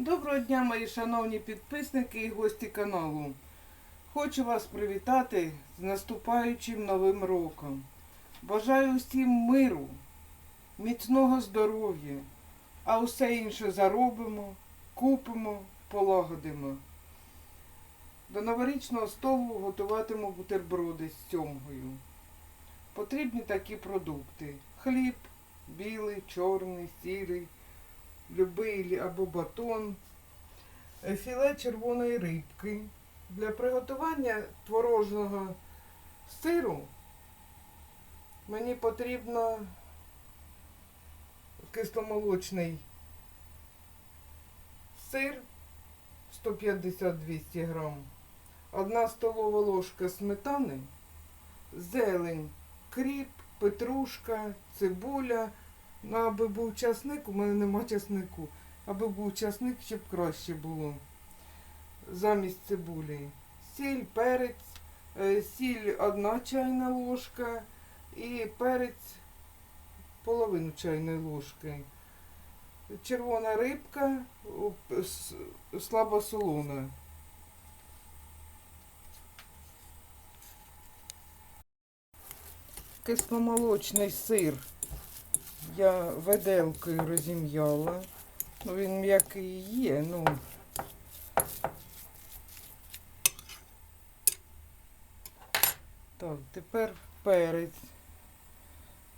Доброго дня, мої шановні підписники і гості каналу. Хочу вас привітати з наступаючим новим роком. Бажаю усім миру, міцного здоров'я, а усе інше заробимо, купимо, полагодимо. До новорічного столу готуватиму бутерброди з сьомгою. Потрібні такі продукти: хліб, білий, чорний, сірий любий або батон, е, філе червоної рибки. Для приготування творожного сиру мені потрібно кисломолочний сир 150-200 грам, одна столова ложка сметани, зелень, кріп, петрушка, цибуля, Ну, аби був часник, у мене нема часнику. Аби був часник, щоб краще було. Замість цибулі. Сіль, перець, е, сіль одна чайна ложка і перець половину чайної ложки. Червона рибка, слабосолона. Кисломолочний сир я виделкою розім'яла. Ну, він м'який є, ну. Так, тепер перець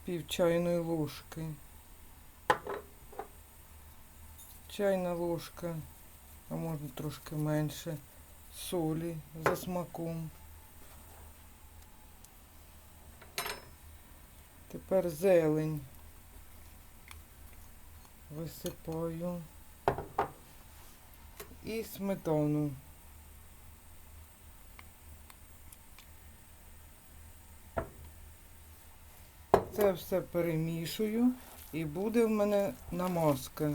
пів чайної ложки. Чайна ложка, а можна трошки менше, солі за смаком. Тепер зелень висипаю і сметану. Це все перемішую і буде в мене намазка.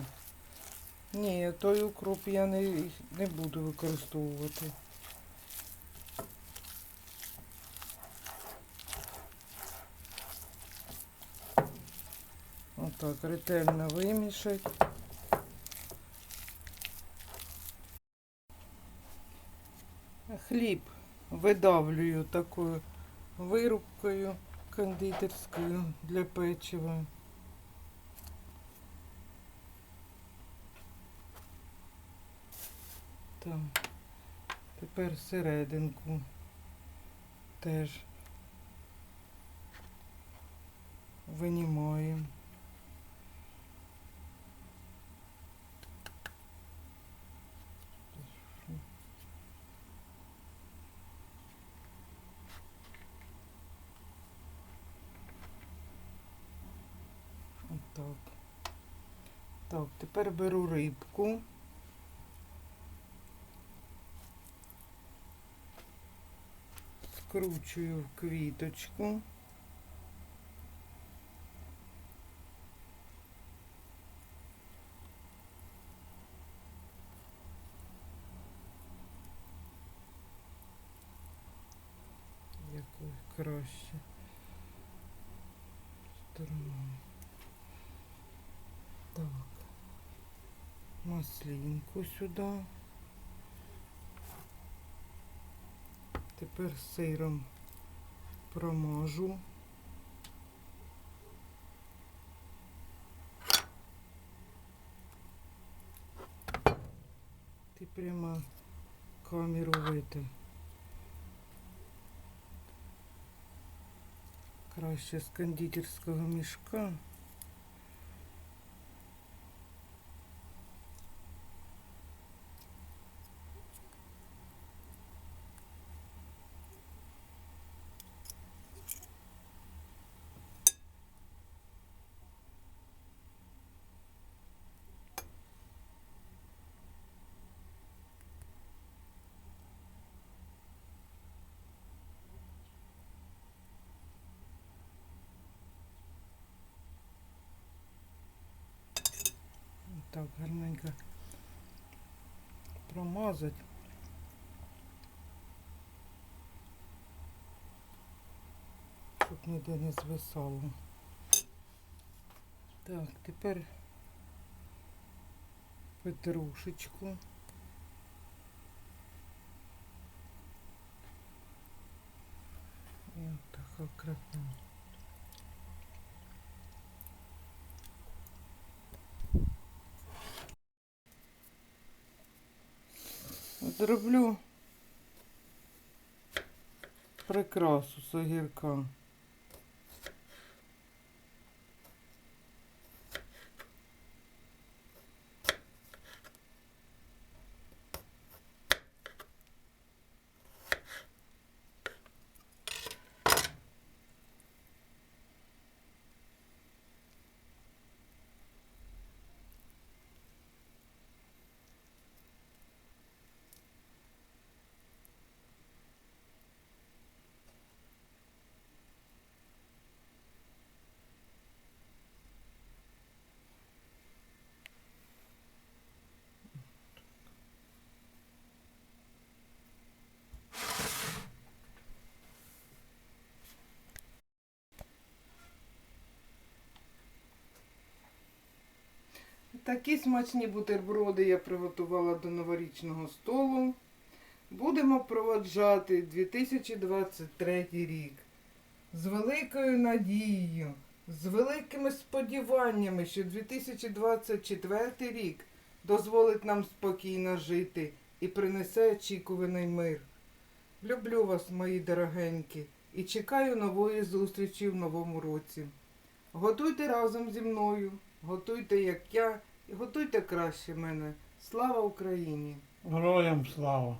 Ні, той укроп я не, не буду використовувати. Отак ретельно вимішати. Хліб видавлюю такою вирубкою кондитерською для печива. Там. Тепер серединку теж винімаємо. Отак. Так, тепер беру рибку. Скручую в квіточку. Якою краще стороною. Так. Маслинку сюди. Тепер сиром промажу. Ти прямо камеру вити. Краще з кондитерського мішка. Так, гарненько промазати. Щоб ніде не звисало. Так, тепер петрушечку. І отак акуратно. Зроблю прикрасу з огірка. Такі смачні бутерброди я приготувала до новорічного столу. Будемо проводжати 2023 рік з великою надією, з великими сподіваннями, що 2024 рік дозволить нам спокійно жити і принесе очікуваний мир. Люблю вас, мої дорогенькі, і чекаю нової зустрічі в новому році. Готуйте разом зі мною, готуйте, як я, готуйте краще мене. Слава Україні! Героям слава!